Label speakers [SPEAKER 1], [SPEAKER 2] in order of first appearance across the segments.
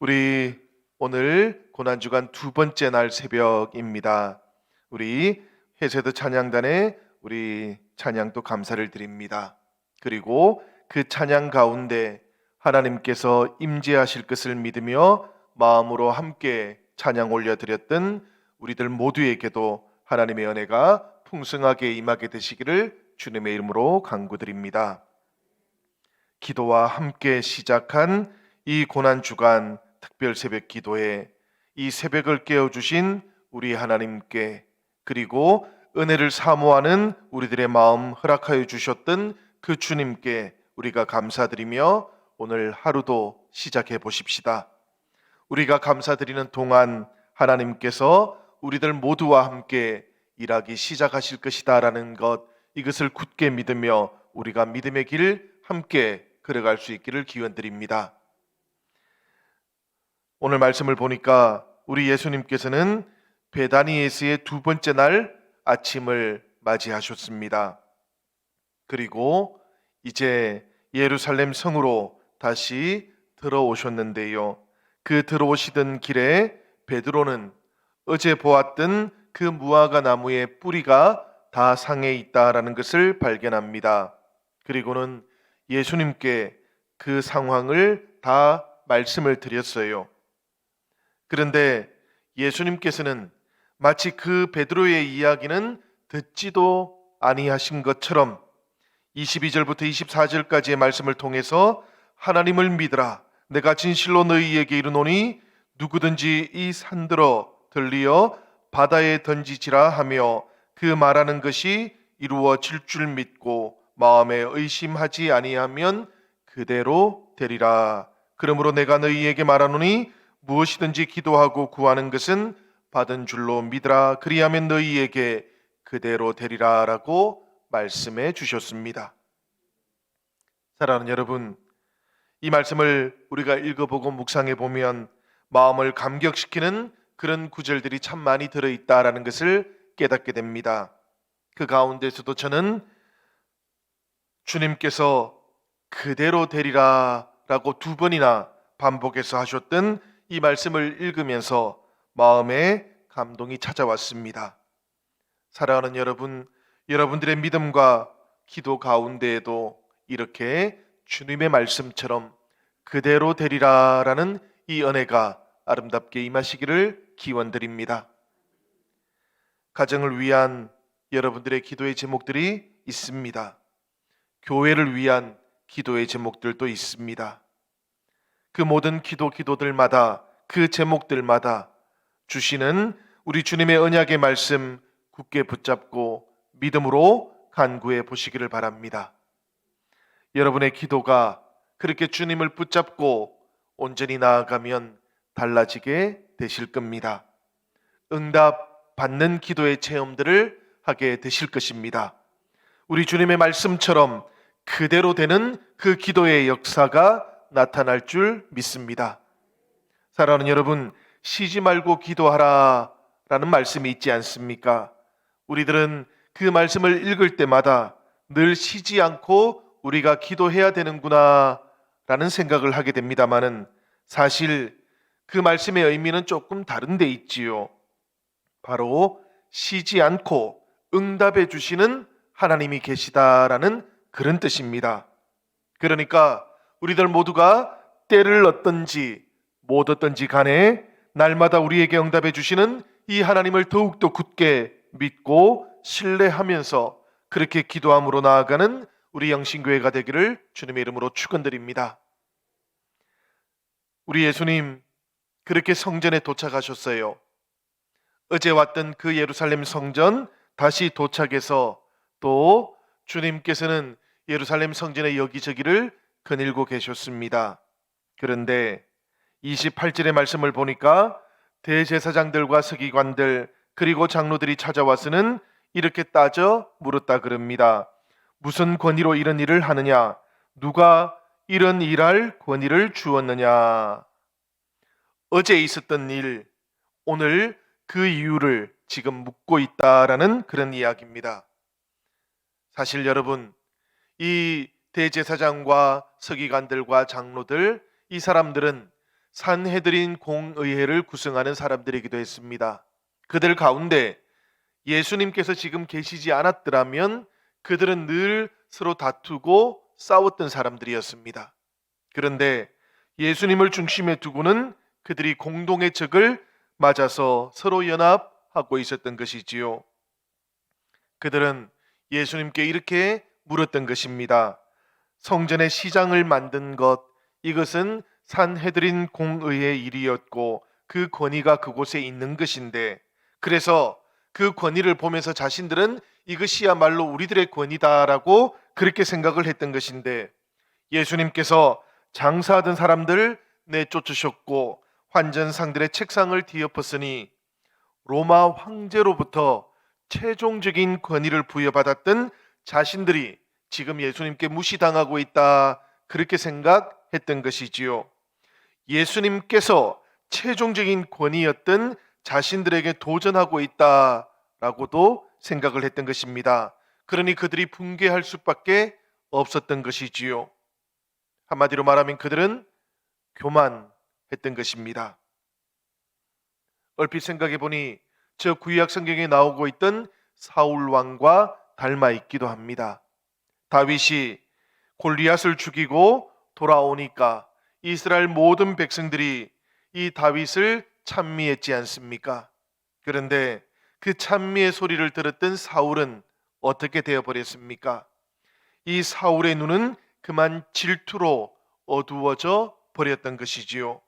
[SPEAKER 1] 우리 오늘 고난주간 두 번째 날 새벽입니다. 우리 해세드 찬양단에 우리 찬양도 감사를 드립니다. 그리고 그 찬양 가운데 하나님께서 임재하실 것을 믿으며 마음으로 함께 찬양 올려드렸던 우리들 모두에게도 하나님의 은혜가 풍성하게 임하게 되시기를 주님의 이름으로 간구드립니다. 기도와 함께 시작한 이 고난 주간 특별 새벽 기도에 이 새벽을 깨워 주신 우리 하나님께 그리고 은혜를 사모하는 우리들의 마음 허락하여 주셨던 그 주님께 우리가 감사드리며 오늘 하루도 시작해 보십시다. 우리가 감사드리는 동안 하나님께서 우리들 모두와 함께 일하기 시작하실 것이다라는 것 이것을 굳게 믿으며 우리가 믿음의 길 함께 걸어갈 수 있기를 기원드립니다. 오늘 말씀을 보니까 우리 예수님께서는 베다니에스의 두 번째 날 아침을 맞이하셨습니다. 그리고 이제 예루살렘 성으로 다시 들어오셨는데요. 그 들어오시던 길에 베드로는 어제 보았던 그 무화과 나무의 뿌리가 다 상해 있다라는 것을 발견합니다. 그리고는 예수님께 그 상황을 다 말씀을 드렸어요. 그런데 예수님께서는 마치 그 베드로의 이야기는 듣지도 아니하신 것처럼 22절부터 24절까지의 말씀을 통해서 하나님을 믿으라 내가 진실로 너희에게 이르노니 누구든지 이 산들어 들리어 바다에 던지지라 하며 그 말하는 것이 이루어질 줄 믿고 마음에 의심하지 아니하면 그대로 되리라. 그러므로 내가 너희에게 말하노니 무엇이든지 기도하고 구하는 것은 받은 줄로 믿으라. 그리하면 너희에게 그대로 되리라라고 말씀해 주셨습니다. 사랑하는 여러분, 이 말씀을 우리가 읽어보고 묵상해 보면 마음을 감격시키는 그런 구절들이 참 많이 들어 있다라는 것을 깨닫게 됩니다. 그 가운데서도 저는 주님께서 그대로 되리라라고 두 번이나 반복해서 하셨던 이 말씀을 읽으면서 마음에 감동이 찾아왔습니다. 사랑하는 여러분, 여러분들의 믿음과 기도 가운데에도 이렇게 주님의 말씀처럼 그대로 되리라라는 이 은혜가 아름답게 임하시기를 기원드립니다. 가정을 위한 여러분들의 기도의 제목들이 있습니다. 교회를 위한 기도의 제목들도 있습니다. 그 모든 기도 기도들마다 그 제목들마다 주시는 우리 주님의 언약의 말씀 굳게 붙잡고 믿음으로 간구해 보시기를 바랍니다. 여러분의 기도가 그렇게 주님을 붙잡고 온전히 나아가면 달라지게 되실 겁니다. 응답 받는 기도의 체험들을 하게 되실 것입니다. 우리 주님의 말씀처럼 그대로 되는 그 기도의 역사가 나타날 줄 믿습니다. 사랑하는 여러분, 쉬지 말고 기도하라 라는 말씀이 있지 않습니까? 우리들은 그 말씀을 읽을 때마다 늘 쉬지 않고 우리가 기도해야 되는구나 라는 생각을 하게 됩니다만은 사실 그 말씀의 의미는 조금 다른 데 있지요. 바로 쉬지 않고 응답해 주시는 하나님이 계시다라는 그런 뜻입니다. 그러니까 우리들 모두가 때를 얻든지 못 얻든지 간에 날마다 우리에게 응답해 주시는 이 하나님을 더욱더 굳게 믿고 신뢰하면서 그렇게 기도함으로 나아가는 우리 영신교회가 되기를 주님의 이름으로 축원드립니다. 우리 예수님 그렇게 성전에 도착하셨어요. 어제 왔던 그 예루살렘 성전 다시 도착해서 또 주님께서는 예루살렘 성전의 여기저기를 거닐고 계셨습니다. 그런데 28절의 말씀을 보니까 대제사장들과 서기관들 그리고 장로들이 찾아와서는 이렇게 따져 물었다 그럽니다. 무슨 권위로 이런 일을 하느냐? 누가 이런 일할 권위를 주었느냐? 어제 있었던 일, 오늘 그 이유를 지금 묻고 있다라는 그런 이야기입니다. 사실 여러분, 이 대제사장과 서기관들과 장로들, 이 사람들은 산헤드린 공의회를 구성하는 사람들이기도 했습니다. 그들 가운데 예수님께서 지금 계시지 않았더라면 그들은 늘 서로 다투고 싸웠던 사람들이었습니다. 그런데 예수님을 중심에 두고는 그들이 공동의 적을 맞아서 서로 연합하고 있었던 것이지요. 그들은 예수님께 이렇게 물었던 것입니다. 성전의 시장을 만든 것, 이것은 산헤드린 공의의 일이었고 그 권위가 그곳에 있는 것인데 그래서 그 권위를 보면서 자신들은 이것이야말로 우리들의 권위다라고 그렇게 생각을 했던 것인데 예수님께서 장사하던 사람들 내쫓으셨고 환전상들의 책상을 뒤엎었으니 로마 황제로부터 최종적인 권위를 부여받았던 자신들이 지금 예수님께 무시당하고 있다 그렇게 생각했던 것이지요. 예수님께서 최종적인 권위였던 자신들에게 도전하고 있다라고도 생각을 했던 것입니다. 그러니 그들이 붕괴할 수밖에 없었던 것이지요. 한마디로 말하면 그들은 교만했던 것입니다. 얼핏 생각해 보니 저 구약 성경에 나오고 있던 사울 왕과 닮아 있기도 합니다. 다윗이 골리앗을 죽이고 돌아오니까 이스라엘 모든 백성들이 이 다윗을 찬미했지 않습니까? 그런데 그 찬미의 소리를 들었던 사울은 어떻게 되어 버렸습니까? 이 사울의 눈은 그만 질투로 어두워져 버렸던 것이지요.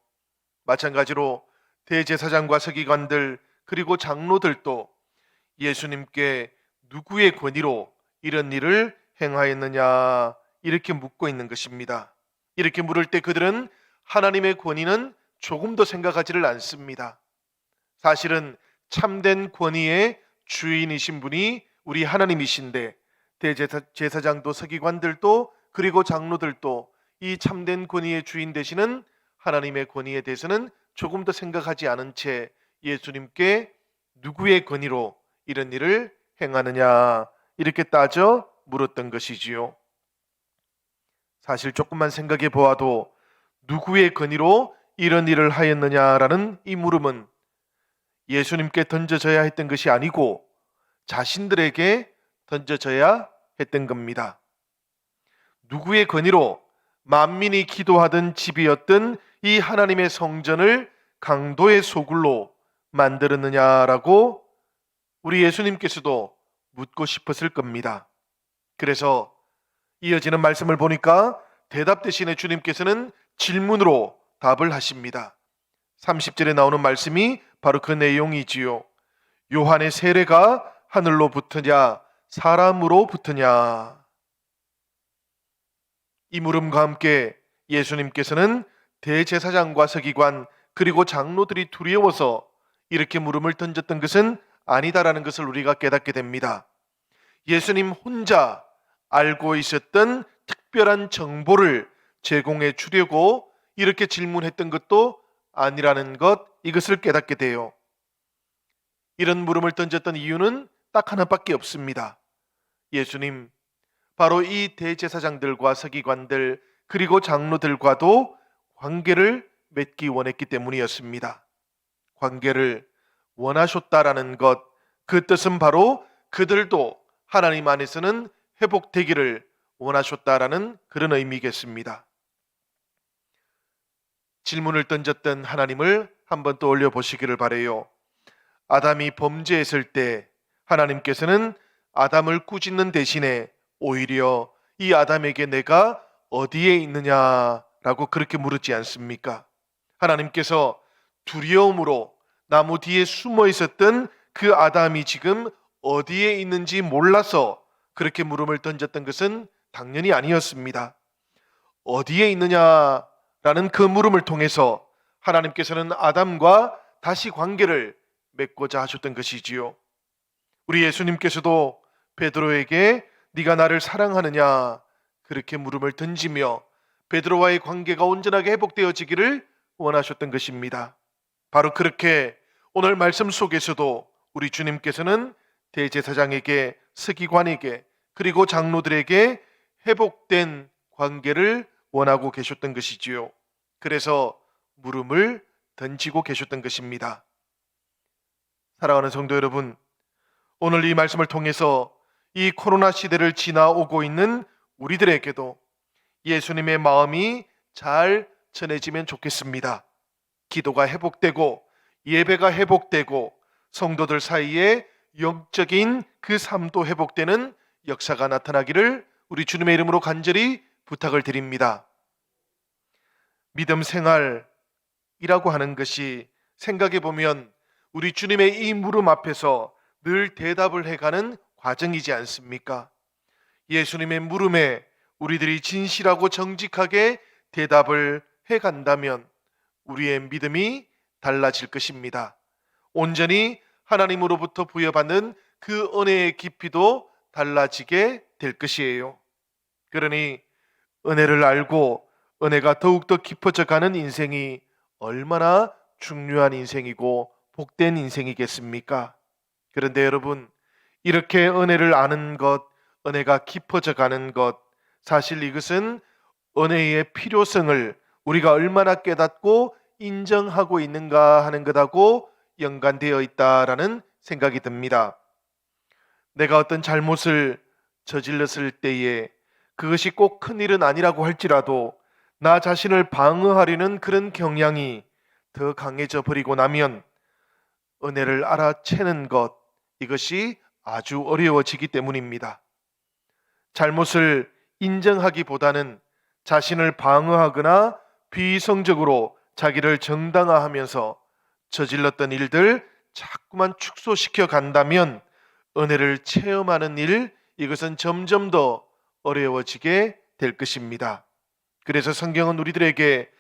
[SPEAKER 1] 마찬가지로 대제사장과 서기관들 그리고 장로들도 예수님께 누구의 권위로 이런 일을 행하였느냐 이렇게 묻고 있는 것입니다. 이렇게 물을 때 그들은 하나님의 권위는 조금도 생각하지를 않습니다. 사실은 참된 권위의 주인이신 분이 우리 하나님이신데 대제사장도 서기관들도 그리고 장로들도 이 참된 권위의 주인 되시는 하나님의 권위에 대해서는 조금 더 생각하지 않은 채 예수님께 누구의 권위로 이런 일을 행하느냐 이렇게 따져 물었던 것이지요. 사실 조금만 생각해 보아도 누구의 권위로 이런 일을 하였느냐라는 이 물음은 예수님께 던져져야 했던 것이 아니고 자신들에게 던져져야 했던 겁니다. 누구의 권위로 만민이 기도하던 집이었던 이 하나님의 성전을 강도의 소굴로 만들었느냐라고 우리 예수님께서도 묻고 싶었을 겁니다. 그래서 이어지는 말씀을 보니까 대답 대신에 주님께서는 질문으로 답을 하십니다. 30절에 나오는 말씀이 바로 그 내용이지요. 요한의 세례가 하늘로 붙으냐 사람으로 붙으냐 이 물음과 함께 예수님께서는 대제사장과 서기관 그리고 장로들이 두려워서 이렇게 물음을 던졌던 것은 아니다라는 것을 우리가 깨닫게 됩니다. 예수님 혼자 알고 있었던 특별한 정보를 제공해 주려고 이렇게 질문했던 것도 아니라는 것 이것을 깨닫게 돼요. 이런 물음을 던졌던 이유는 딱 하나밖에 없습니다. 예수님 바로 이 대제사장들과 서기관들 그리고 장로들과도 관계를 맺기 원했기 때문이었습니다. 관계를 원하셨다라는 것, 그 뜻은 바로 그들도 하나님 안에서는 회복되기를 원하셨다라는 그런 의미겠습니다. 질문을 던졌던 하나님을 한번 떠올려 보시기를 바래요. 아담이 범죄했을 때 하나님께서는 아담을 꾸짖는 대신에 오히려 이 아담에게 내가 어디에 있느냐라고 그렇게 물었지 않습니까? 하나님께서 두려움으로 나무 뒤에 숨어 있었던 그 아담이 지금 어디에 있는지 몰라서 그렇게 물음을 던졌던 것은 당연히 아니었습니다. 어디에 있느냐라는 그 물음을 통해서 하나님께서는 아담과 다시 관계를 맺고자 하셨던 것이지요. 우리 예수님께서도 베드로에게 네가 나를 사랑하느냐 그렇게 물음을 던지며 베드로와의 관계가 온전하게 회복되어지기를 원하셨던 것입니다. 바로 그렇게 오늘 말씀 속에서도 우리 주님께서는 대제사장에게 서기관에게 그리고 장로들에게 회복된 관계를 원하고 계셨던 것이지요. 그래서 물음을 던지고 계셨던 것입니다. 사랑하는 성도 여러분, 오늘 이 말씀을 통해서 이 코로나 시대를 지나오고 있는 우리들에게도 예수님의 마음이 잘 전해지면 좋겠습니다. 기도가 회복되고 예배가 회복되고 성도들 사이에 영적인 그 삶도 회복되는 역사가 나타나기를 우리 주님의 이름으로 간절히 부탁을 드립니다. 믿음 생활이라고 하는 것이 생각해 보면 우리 주님의 이 물음 앞에서 늘 대답을 해가는 과정이지 않습니까? 예수님의 물음에 우리들이 진실하고 정직하게 대답을 해간다면 우리의 믿음이 달라질 것입니다. 온전히 하나님으로부터 부여받는 그 은혜의 깊이도 달라지게 될 것이에요. 그러니 은혜를 알고 은혜가 더욱더 깊어져 가는 인생이 얼마나 중요한 인생이고 복된 인생이겠습니까? 그런데 여러분, 이렇게 은혜를 아는 것, 은혜가 깊어져 가는 것, 사실 이것은 은혜의 필요성을 우리가 얼마나 깨닫고 인정하고 있는가 하는 것하고 연관되어 있다라는 생각이 듭니다. 내가 어떤 잘못을 저질렀을 때에 그것이 꼭 큰 일은 아니라고 할지라도 나 자신을 방어하려는 그런 경향이 더 강해져 버리고 나면 은혜를 알아채는 것 이것이 아주 어려워지기 때문입니다. 잘못을 인정하기보다는 자신을 방어하거나 비성적으로 자기를 정당화하면서 저질렀던 일들 자꾸만 축소시켜 간다면 은혜를 체험하는 일 이것은 점점 더 어려워지게 될 것입니다. 그래서 성경은 우리들에게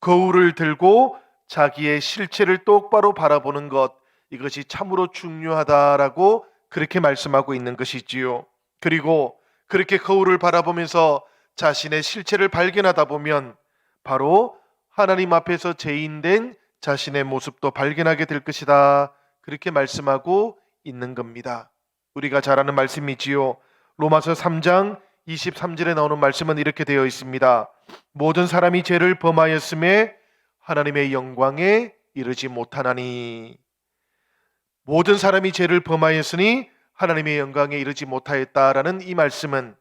[SPEAKER 1] 거울을 들고 자기의 실체를 똑바로 바라보는 것 이것이 참으로 중요하다라고 그렇게 말씀하고 있는 것이지요. 그리고 그렇게 거울을 바라보면서 자신의 실체를 발견하다 보면 바로 하나님 앞에서 죄인된 자신의 모습도 발견하게 될 것이다. 그렇게 말씀하고 있는 겁니다. 우리가 잘 아는 말씀이지요. 로마서 3장 23절에 나오는 말씀은 이렇게 되어 있습니다. 모든 사람이 죄를 범하였음에 하나님의 영광에 이르지 못하나니 모든 사람이 죄를 범하였으니 하나님의 영광에 이르지 못하였다라는 이 말씀은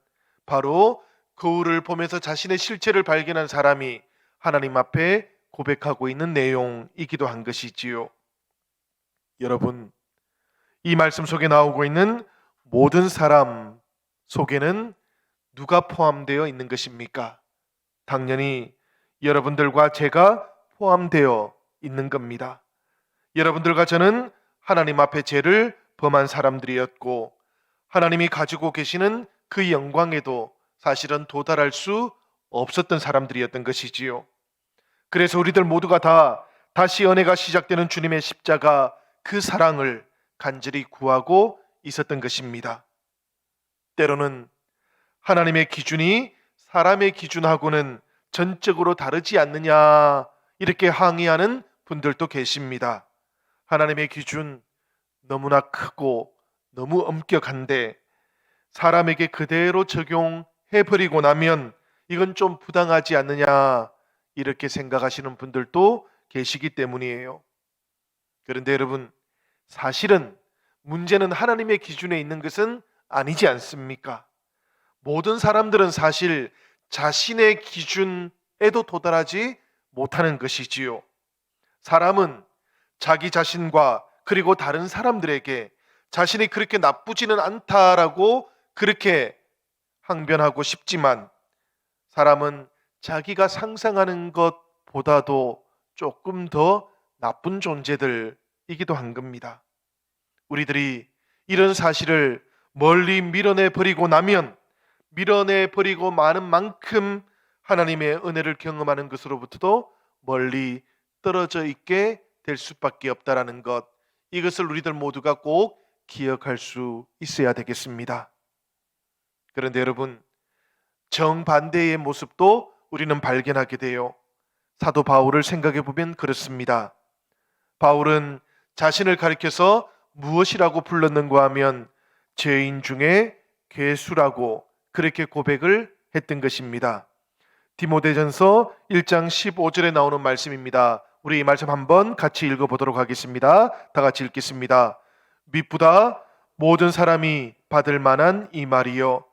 [SPEAKER 1] 바로 거울을 보면서 자신의 실체를 발견한 사람이 하나님 앞에 고백하고 있는 내용이기도 한 것이지요. 여러분, 이 말씀 속에 나오고 있는 모든 사람 속에는 누가 포함되어 있는 것입니까? 당연히 여러분들과 제가 포함되어 있는 겁니다. 여러분들과 저는 하나님 앞에 죄를 범한 사람들이었고 하나님이 가지고 계시는 그 영광에도 사실은 도달할 수 없었던 사람들이었던 것이지요. 그래서 우리들 모두가 다 다시 은혜가 시작되는 주님의 십자가 그 사랑을 간절히 구하고 있었던 것입니다. 때로는 하나님의 기준이 사람의 기준하고는 전적으로 다르지 않느냐 이렇게 항의하는 분들도 계십니다. 하나님의 기준 너무나 크고 너무 엄격한데 사람에게 그대로 적용해 버리고 나면 이건 좀 부당하지 않느냐 이렇게 생각하시는 분들도 계시기 때문이에요. 그런데 여러분 사실은 문제는 하나님의 기준에 있는 것은 아니지 않습니까? 모든 사람들은 사실 자신의 기준에도 도달하지 못하는 것이지요. 사람은 자기 자신과 그리고 다른 사람들에게 자신이 그렇게 나쁘지는 않다라고 그렇게 항변하고 싶지만 사람은 자기가 상상하는 것보다도 조금 더 나쁜 존재들 이기도 한 겁니다. 우리들이 이런 사실을 멀리 밀어내 버리고 나면 밀어내 버리고 많은 만큼 하나님의 은혜를 경험하는 것으로부터도 멀리 떨어져 있게 될 수밖에 없다라는 것 이것을 우리들 모두가 꼭 기억할 수 있어야 되겠습니다. 그런데 여러분 정반대의 모습도 우리는 발견하게 돼요. 사도 바울을 생각해 보면 그렇습니다. 바울은 자신을 가리켜서 무엇이라고 불렀는가 하면 죄인 중에 괴수라고 그렇게 고백을 했던 것입니다. 디모데전서 1장 15절에 나오는 말씀입니다. 우리 이 말씀 한번 같이 읽어 보도록 하겠습니다. 다 같이 읽겠습니다. 미쁘다 모든 사람이 받을 만한 이 말이요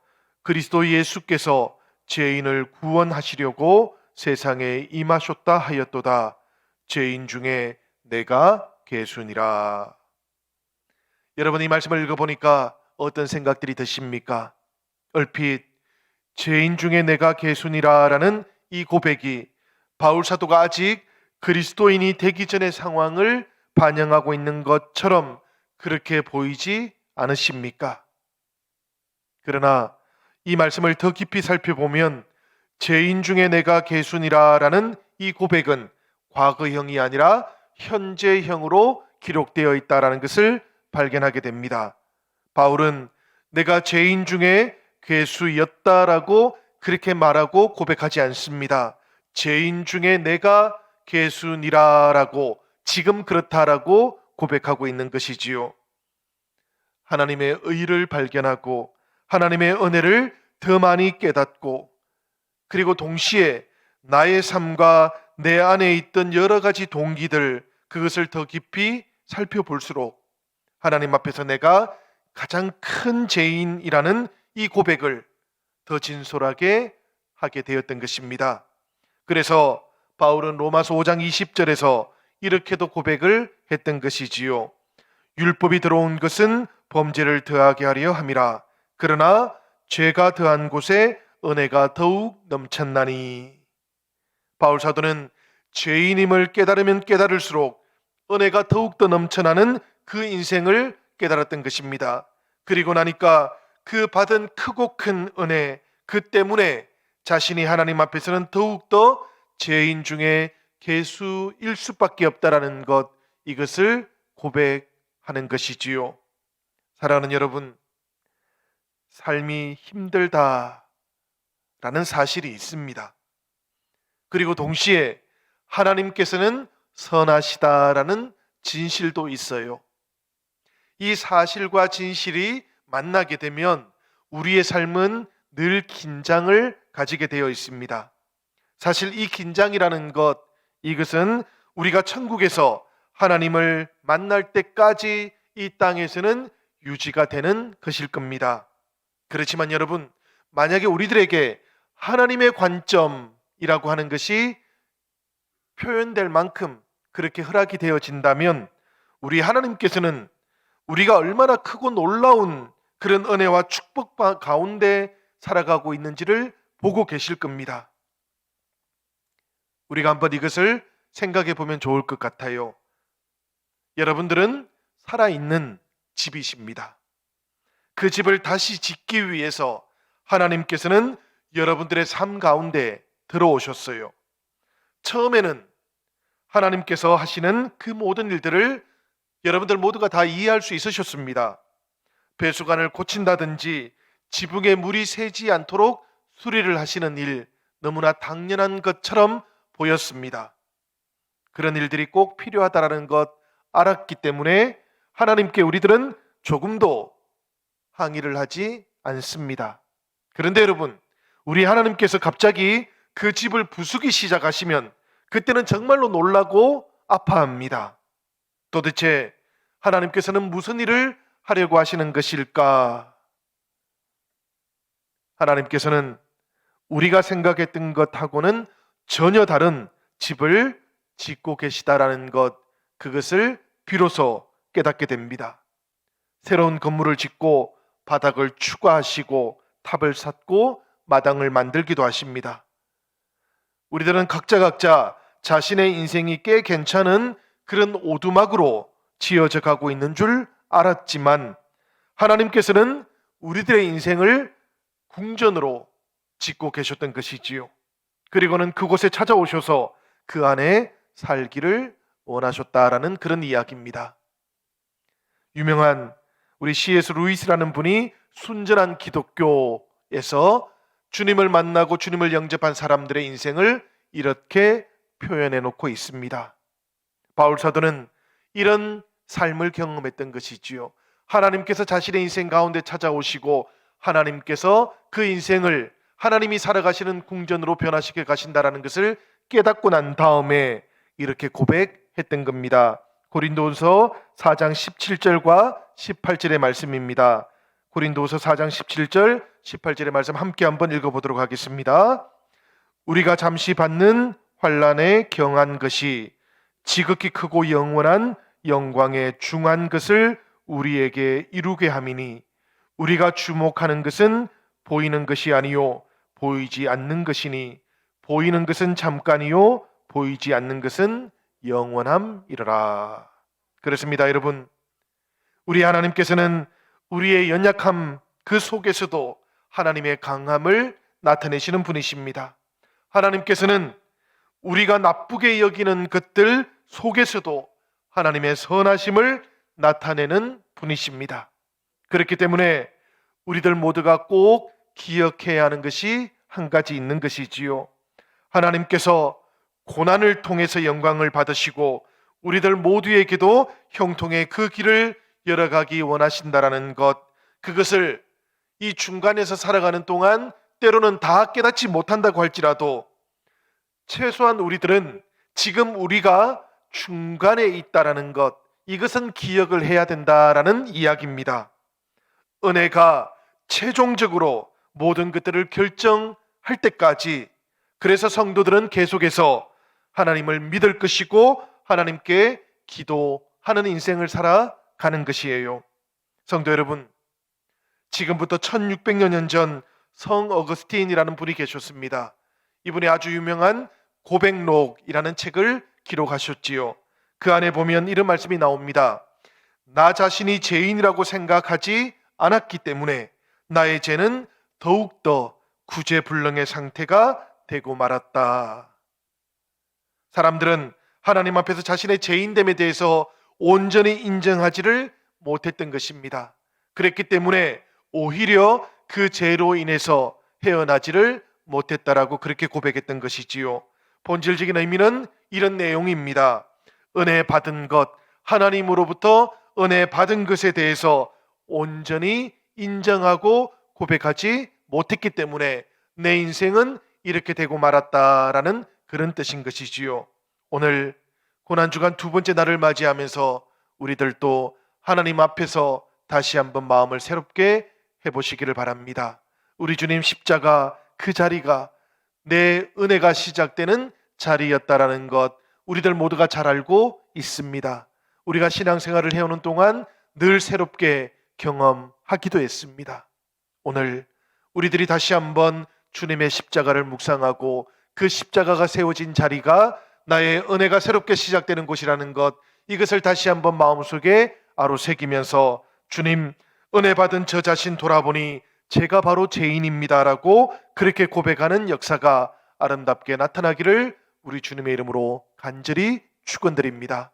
[SPEAKER 1] 그리스도 예수께서 죄인을 구원하시려고 세상에 임하셨다 하였도다. 죄인 중에 내가 개순이라. 여러분 이 말씀을 읽어보니까 어떤 생각들이 드십니까? 얼핏 죄인 중에 내가 개순이라라는 이 고백이 바울 사도가 아직 그리스도인이 되기 전의 상황을 반영하고 있는 것처럼 그렇게 보이지 않으십니까? 그러나 이 말씀을 더 깊이 살펴보면 죄인 중에 내가 개순이라라는 이 고백은 과거형이 아니라 현재형으로 기록되어 있다라는 것을 발견하게 됩니다. 바울은 내가 죄인 중에 괴수였다라고 그렇게 말하고 고백하지 않습니다. 죄인 중에 내가 괴수니라라고 지금 그렇다라고 고백하고 있는 것이지요. 하나님의 의를 발견하고 하나님의 은혜를 더 많이 깨닫고 그리고 동시에 나의 삶과 내 안에 있던 여러 가지 동기들 그것을 더 깊이 살펴볼수록 하나님 앞에서 내가 가장 큰 죄인이라는 이 고백을 더 진솔하게 하게 되었던 것입니다. 그래서 바울은 로마서 5장 20절에서 이렇게도 고백을 했던 것이지요. 율법이 들어온 것은 범죄를 더하게 하려 함이라. 그러나 죄가 더한 곳에 은혜가 더욱 넘쳤나니. 바울 사도는 죄인임을 깨달으면 깨달을수록 은혜가 더욱더 넘쳐나는 그 인생을 깨달았던 것입니다. 그리고 나니까 그 받은 크고 큰 은혜, 그 때문에 자신이 하나님 앞에서는 더욱더 죄인 중에 개수일 수밖에 없다라는 것, 이것을 고백하는 것이지요. 사랑하는 여러분, 삶이 힘들다라는 사실이 있습니다. 그리고 동시에 하나님께서는 선하시다라는 진실도 있어요. 이 사실과 진실이 만나게 되면 우리의 삶은 늘 긴장을 가지게 되어 있습니다. 사실 이 긴장이라는 것, 이것은 우리가 천국에서 하나님을 만날 때까지 이 땅에서는 유지가 되는 것일 겁니다. 그렇지만 여러분, 만약에 우리들에게 하나님의 관점이라고 하는 것이 표현될 만큼 그렇게 허락이 되어진다면 우리 하나님께서는 우리가 얼마나 크고 놀라운 그런 은혜와 축복 가운데 살아가고 있는지를 보고 계실 겁니다. 우리가 한번 이것을 생각해 보면 좋을 것 같아요. 여러분들은 살아있는 집이십니다. 그 집을 다시 짓기 위해서 하나님께서는 여러분들의 삶 가운데 들어오셨어요. 처음에는 하나님께서 하시는 그 모든 일들을 여러분들 모두가 다 이해할 수 있으셨습니다. 배수관을 고친다든지 지붕에 물이 새지 않도록 수리를 하시는 일 너무나 당연한 것처럼 보였습니다. 그런 일들이 꼭 필요하다라는 것 알았기 때문에 하나님께 우리들은 조금도 항의를 하지 않습니다. 그런데 여러분, 우리 하나님께서 갑자기 그 집을 부수기 시작하시면 그때는 정말로 놀라고 아파합니다. 도대체 하나님께서는 무슨 일을 하려고 하시는 것일까? 하나님께서는 우리가 생각했던 것하고는 전혀 다른 집을 짓고 계시다라는 것, 그것을 비로소 깨닫게 됩니다. 새로운 건물을 짓고 바닥을 추가하시고 탑을 쌓고 마당을 만들기도 하십니다. 우리들은 각자 각자 자신의 인생이 꽤 괜찮은 그런 오두막으로 지어져 가고 있는 줄 알았지만 하나님께서는 우리들의 인생을 궁전으로 짓고 계셨던 것이지요. 그리고는 그곳에 찾아오셔서 그 안에 살기를 원하셨다라는 그런 이야기입니다. 유명한 우리 C.S. 루이스라는 분이 순전한 기독교에서 주님을 만나고 주님을 영접한 사람들의 인생을 이렇게 표현해 놓고 있습니다. 바울 사도는 이런 삶을 경험했던 것이지요. 하나님께서 자신의 인생 가운데 찾아오시고 하나님께서 그 인생을 하나님이 살아가시는 궁전으로 변화시켜 가신다라는 것을 깨닫고 난 다음에 이렇게 고백했던 겁니다. 고린도후서 4장 17절과 18절의 말씀입니다. 고린도후서 4장 17절, 18절의 말씀 함께 한번 읽어보도록 하겠습니다. 우리가 잠시 받는 환란에 경한 것이 지극히 크고 영원한 영광에 중한 것을 우리에게 이루게 함이니 우리가 주목하는 것은 보이는 것이 아니요 보이지 않는 것이니 보이는 것은 잠깐이요 보이지 않는 것은 영원함이라. 그렇습니다, 여러분. 우리 하나님께서는 우리의 연약함 그 속에서도 하나님의 강함을 나타내시는 분이십니다. 하나님께서는 우리가 나쁘게 여기는 것들 속에서도 하나님의 선하심을 나타내는 분이십니다. 그렇기 때문에 우리들 모두가 꼭 기억해야 하는 것이 한 가지 있는 것이지요. 하나님께서 고난을 통해서 영광을 받으시고 우리들 모두에게도 형통의 그 길을 열어가기 원하신다라는 것, 그것을 이 중간에서 살아가는 동안 때로는 다 깨닫지 못한다고 할지라도 최소한 우리들은 지금 우리가 중간에 있다라는 것, 이것은 기억을 해야 된다라는 이야기입니다. 은혜가 최종적으로 모든 것들을 결정할 때까지 그래서 성도들은 계속해서 하나님을 믿을 것이고 하나님께 기도하는 인생을 살아가는 것이에요. 성도 여러분, 지금부터 1600여 년 전 성 어거스틴이라는 분이 계셨습니다. 이분이 아주 유명한 고백록이라는 책을 기록하셨지요. 그 안에 보면 이런 말씀이 나옵니다. 나 자신이 죄인이라고 생각하지 않았기 때문에 나의 죄는 더욱더 구제불능의 상태가 되고 말았다. 사람들은 하나님 앞에서 자신의 죄인됨에 대해서 온전히 인정하지를 못했던 것입니다. 그랬기 때문에 오히려 그 죄로 인해서 헤어나지를 못했다라고 그렇게 고백했던 것이지요. 본질적인 의미는 이런 내용입니다. 은혜 받은 것, 하나님으로부터 은혜 받은 것에 대해서 온전히 인정하고 고백하지 못했기 때문에 내 인생은 이렇게 되고 말았다라는 그런 뜻인 것이지요. 오늘 고난주간 두 번째 날을 맞이하면서 우리들도 하나님 앞에서 다시 한번 마음을 새롭게 해보시기를 바랍니다. 우리 주님 십자가 그 자리가 내 은혜가 시작되는 자리였다라는 것 우리들 모두가 잘 알고 있습니다. 우리가 신앙생활을 해오는 동안 늘 새롭게 경험하기도 했습니다. 오늘 우리들이 다시 한번 주님의 십자가를 묵상하고 그 십자가가 세워진 자리가 나의 은혜가 새롭게 시작되는 곳이라는 것 이것을 다시 한번 마음속에 아로새기면서 주님 은혜 받은 저 자신 돌아보니 제가 바로 죄인입니다라고 그렇게 고백하는 역사가 아름답게 나타나기를 우리 주님의 이름으로 간절히 축원드립니다.